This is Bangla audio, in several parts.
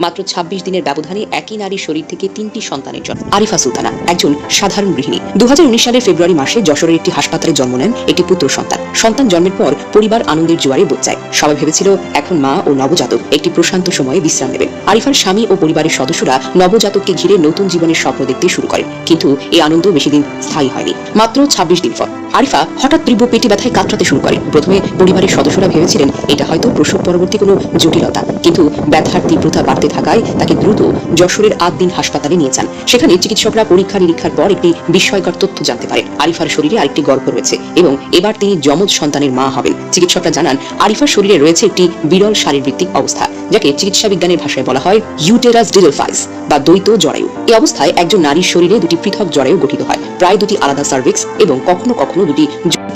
মাত্র ২৬ দিনের ব্যবধানে একই নারীর শরীর থেকে তিনটি সন্তানের জন্ম। আরিফা সুলতানা, একজন সাধারণ গৃহিণী। দু হাজার উনিশ সালের ফেব্রুয়ারি মাসে যশোরের একটি হাসপাতালে জন্ম নেন একটি পুত্র সন্তান। সন্তান জন্মের পর পরিবার আনন্দের জোয়ারে বোধ যায় সবাই ভেবেছিল, এখন মা ও নবজাতক একটি প্রশান্ত সময়ে বিশ্রাম নেবেন। আরিফার স্বামী ও পরিবারের সদস্যরা নবজাতককে ঘিরে নতুন জীবনের স্বপ্ন দেখতে শুরু করেন। কিন্তু এই আনন্দ বেশি দিন স্থায়ী হয়নি। মাত্র ২৬ দিন পর আরিফা হঠাৎ তীব্র পেটে ব্যথায় কাতরাতে শুরু করে। প্রথমে পরিবারের সদস্যরা ভেবেছিলেন, এটা হয়তো প্রসব পরবর্তী কোনো জটিলতা। কিন্তু ব্যথার তীব্রতা বাড়তে থাকায় তাকে দ্রুত যশোরের আট দিন হাসপাতালে নিয়ে যান। সেখানে চিকিৎসকরা পরীক্ষা নিরীক্ষার পর একটি বিস্ময়কর তথ্য জানতে পারেন। আরিফার শরীরে আরেকটি গর্ভ রয়েছে এবং এবার তিনি যমজ সন্তানের মা হবেন। চিকিৎসকরা জানান, আরিফার শরীরে রয়েছে একটি বিরল শারীরবৃত্তিক অবস্থা, যাকে চিকিৎসা বিজ্ঞানের ভাষায় বলা হয় ইউটেরাস ডিডলফাইস বা দ্বৈত জরায়ু। এই অবস্থায় একজন নারীর শরীরে দুটি পৃথক জরায়ু গঠিত হয়। প্রায় দুটি আলাদা সার্ভিক্স এবং কখনো কখনো দুটি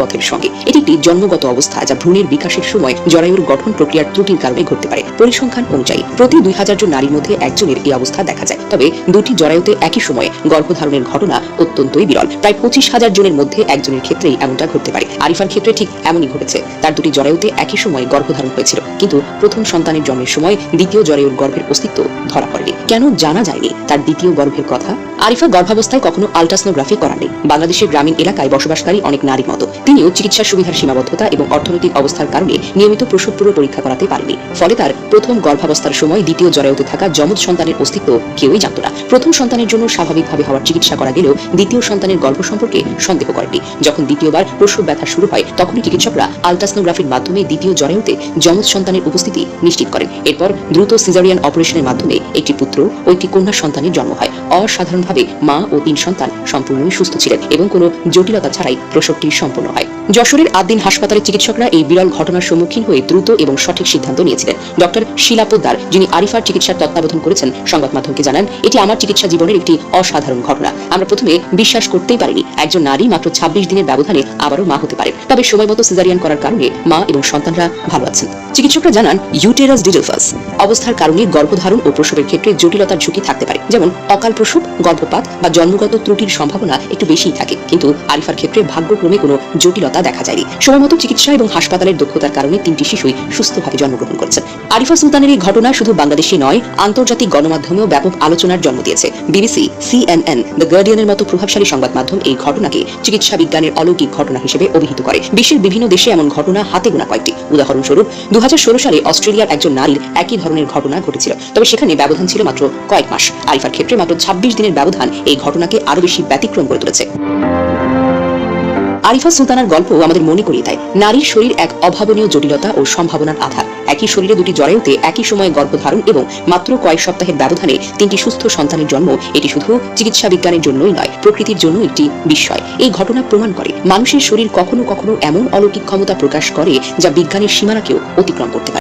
পথের সঙ্গে। এটি একটি জন্মগত অবস্থা যা ভ্রূণের বিকাশের সময় জরায়ুর গঠন প্রক্রিয়ার ত্রুটির কারণে ঘটতে পারে। পরিসংখ্যান অনুযায়ী, প্রতি দুই হাজার জন নারীর মধ্যে একজনের এই অবস্থা দেখা যায়। তবে দুটি জরায়ুতে একই সময়ে গর্ভধারণের ঘটনা অত্যন্তই বিরল। প্রায় পঁচিশ হাজার জনের মধ্যে একজনের ক্ষেত্রেই এমনটা ঘটতে পারে। আরিফার ক্ষেত্রে ঠিক এমনই ঘটেছে। তার দুটি জরায়ুতে একই সময়ে গর্ভধারণ হয়েছিল। কিন্তু প্রথম সন্তানের জন্মের সময় দ্বিতীয় জরায়ুর গর্ভের অস্তিত্ব ধরা পড়েনি। কেন জানা যায়নি তার দ্বিতীয় গর্ভের কথা? আরিফা গর্ভাবস্থায় কখনো আলট্রাসনোগ্রাফি করাননি। বাংলাদেশের গ্রামীণ এলাকায় বসবাসকারী অনেক নারীর মতো। তিনিও চিকিৎসা সুবিধার সীমাবদ্ধতা এবং অর্থনৈতিক অবস্থার কারণে নিয়মিত প্রসব পূর্ব পরীক্ষা করাতে পারেনি। ফলে তার প্রথম গর্ভাবস্থার সময় দ্বিতীয় জরায়ুতে থাকা যমজ সন্তানের অস্তিত্ব কেউই জানত না। প্রথম সন্তানের জন্য স্বাভাবিকভাবে হওয়ার চিকিৎসা করা গেলেও দ্বিতীয় সন্তানের গর্ভ সম্পর্কে সন্দেহ করেনি। যখন দ্বিতীয়বার প্রসব ব্যথা শুরু হয়, তখনই চিকিৎসকরা আলট্রাসনোগ্রাফির মাধ্যমে দ্বিতীয় জরায়ুতে যমজ সন্তানের উপস্থিতি নিশ্চিত করেন। এরপর দ্রুত সিজারিয়ান অপারেশনের মাধ্যমে একটি পুত্র ও একটি কন্যা সন্তানের জন্ম হয়। অসাধারণভাবে মা ও তিন সন্তান সম্পূর্ণই সুস্থ ছিলেন এবং কোনো জটিলতা ছাড়াই প্রসবটি সম্পন্ন হয়। যশোরের আদিন হাসপাতালের চিকিৎসকরা এই বিরল ঘটনার সম্মুখীন হয়ে দ্রুত এবং সঠিক সিদ্ধান্ত নিয়েছিলেন। ডক্টর শিলা পোদ্দার, যিনি আরিফার চিকিৎসার তত্ত্বাবধান করেছেন, সংবাদ মাধ্যমকে জানান, এটি আমার চিকিৎসা জীবনের একটি অসাধারণ ঘটনা। আমরা প্রথমে বিশ্বাস করতেই পারিনি। একজন নারী মাত্র ছাব্বিশ দিনের ব্যবধানে আবারও মা হতে পারেন। তবে সময় মতো সিজারিয়ান করার কারণে মা এবং সন্তানরা ভালো আছেন। চিকিৎসকরা জানান, ইউটেরাস ডিডলফাস অবস্থার কারণে গর্ভধারণ ও প্রসবের ক্ষেত্রে জটিলতার ঝুঁকি থাকতে পারে। যেমন অকাল প্রসব, গর্ভপাত বা জন্মগত ত্রুটির সম্ভাবনা একটু বেশিই থাকে। কিন্তু আরিফার ক্ষেত্রে ভাগ্যক্রমে কোনো জটিলতা দেখা যায়নি। সময়মতো চিকিৎসা এবং হাসপাতালের দক্ষতার কারণে তিনটি শিশুই সুস্থভাবে জন্মগ্রহণ করেছে। আরিফা সুলতানের এই ঘটনা শুধু বাংলাদেশে নয়, আন্তর্জাতিক গণমাধ্যমেও ব্যাপক আলোচনার জন্ম দিয়েছে। বিবিসি, সিএনএন, দ্য গার্ডিয়ানের মতো প্রভাবশালী সংবাদ মাধ্যম এই ঘটনাকে চিকিৎসা বিজ্ঞানের অলৌকিক ঘটনা হিসেবে অভিহিত করে। বিশ্বের বিভিন্ন দেশে এমন ঘটনা হাতে গোনা কয়েকটি। উদাহরণস্বরূপ দু হাজার ষোলো সালে অস্ট্রেলিয়ার একজন নারীর একই ধরনের ঘটনা ঘটেছিল, তবে সেখানে ব্যবধান ছিল মাত্র কয়েক মাস। আরিফার ক্ষেত্রে মাত্র ছাব্বিশ দিনের ব্যবধান এই ঘটনাকে আরও বেশি ব্যতিক্রম করে তুলেছে। আরিফা সুলতানার গল্প আমাদের মনে করিয়ে দেয়। নারীর শরীর এক অভাবনীয় জটিলতা ও সম্ভাবনার আধার। একই শরীরে দুটি জরায়ুতে একই সময়ে গর্ভধারণ এবং মাত্র কয়েক সপ্তাহের ব্যবধানে তিনটি সুস্থ সন্তানের জন্ম এটি শুধু চিকিৎসা বিজ্ঞানের জন্যই নয়, প্রকৃতির জন্য একটি বিস্ময়। এই ঘটনা প্রমাণ করে মানুষের শরীর কখনো কখনো এমন অলৌকিক ক্ষমতা প্রকাশ করে যা বিজ্ঞানের সীমানাকেও অতিক্রম করতে পারে।